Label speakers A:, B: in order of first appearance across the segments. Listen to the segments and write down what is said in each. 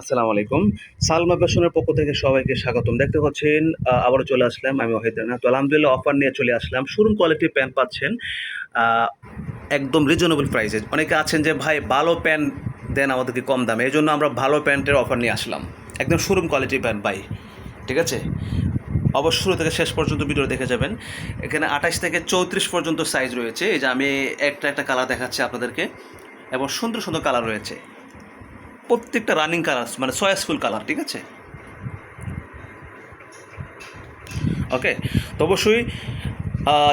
A: আসসালামু আলাইকুম। সালমা ফ্যাশনের পক্ষ থেকে সবাইকে স্বাগতম। দেখতে পাচ্ছেন আবারও চলে আসলাম আমি ওহিদ তো আলহামদুলিল্লাহ অফার নিয়ে চলে আসলাম। শোরুম কোয়ালিটির প্যান্ট পাচ্ছেন একদম রিজনেবল প্রাইসে অনেকে আছেন যে, ভাই, ভালো প্যান্ট দেন আমাদেরকে কম দামে। এই জন্য আমরা ভালো প্যান্টের অফার নিয়ে আসলাম। একদম শোরুম কোয়ালিটির প্যান্ট ভাই। ঠিক আছে? অবশ্য শুরু থেকে শেষ পর্যন্ত ভিডিও দেখে যাবেন। এখানে আঠাশ থেকে চৌত্রিশ পর্যন্ত সাইজ রয়েছে। এই যে আমি একটা একটা কালার দেখাচ্ছি আপনাদেরকে। এবং সুন্দর সুন্দর কালার রয়েছে। প্রত্যেকটা রানিং কালার মানে সয়াসফুল কালার ঠিক আছে? ওকে তো অবশ্যই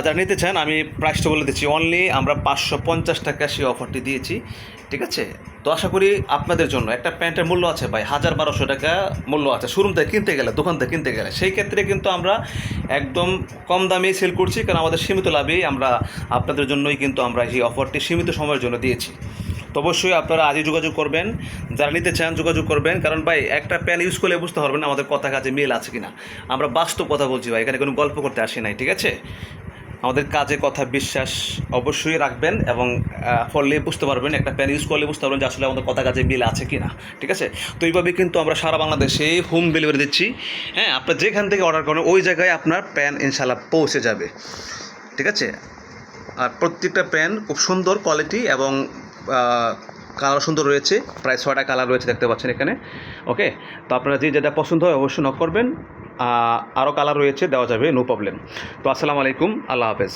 A: যারা নিতে চান, আমি প্রাইসটা বলে দিচ্ছি। অনলি আমরা পাঁচশো পঞ্চাশ টাকা সেই অফারটি দিয়েছি, ঠিক আছে? তো আশা করি আপনাদের জন্য একটা প্যান্টের মূল্য আছে ভাই, হাজার বারোশো টাকা মূল্য আছে। শোরুম থেকে কিনতে গেলে, দোকান থেকে কিনতে গেলে, সেই ক্ষেত্রে কিন্তু আমরা একদম কম দামে সেল করছি, কারণ আমাদের সীমিত লাভেই আমরা আপনাদের জন্যই কিন্তু আমরা এই অফারটি সীমিত সময়ের জন্য দিয়েছি। তো অবশ্যই আপনারা আজই যোগাযোগ করবেন, যারা নিতে চান যোগাযোগ করবেন, কারণ ভাই, একটা প্যান ইউজ করলে বুঝতে পারবেন আমাদের কথা কাজে মিল আছে কিনা। আমরা বাস্তব কথা বলছি ভাই, এখানে কোনো গল্প করতে আসি নাই, ঠিক আছে? আমাদের কাজে কথা বিশ্বাস অবশ্যই রাখবেন এবং ফলে বুঝতে পারবেন, একটা প্যান ইউজ করলে বুঝতে পারবেন যে আসলে আমাদের কথা কাজে মিল আছে কি না ঠিক আছে? তো এইভাবে কিন্তু আমরা সারা বাংলাদেশে হোম ডেলিভারি দিচ্ছি। হ্যাঁ আপনার যেখান থেকে অর্ডার করেন, ওই জায়গায় আপনার প্যান ইনশাল্লাহ পৌঁছে যাবে, ঠিক আছে? আর প্রত্যেকটা প্যান খুব সুন্দর কোয়ালিটি এবং কালার সুন্দর রয়েছে। প্রায় ছয়টা কালার রয়েছে দেখতে পাচ্ছেন এখানে। ওকে? তো আপনারা যে যেটা পছন্দ হয় অবশ্যই নক করবেন। আরও কালার রয়েছে, দেওয়া যাবে নো প্রবলেম তো আসসালামু আলাইকুম, আল্লাহ হাফেজ।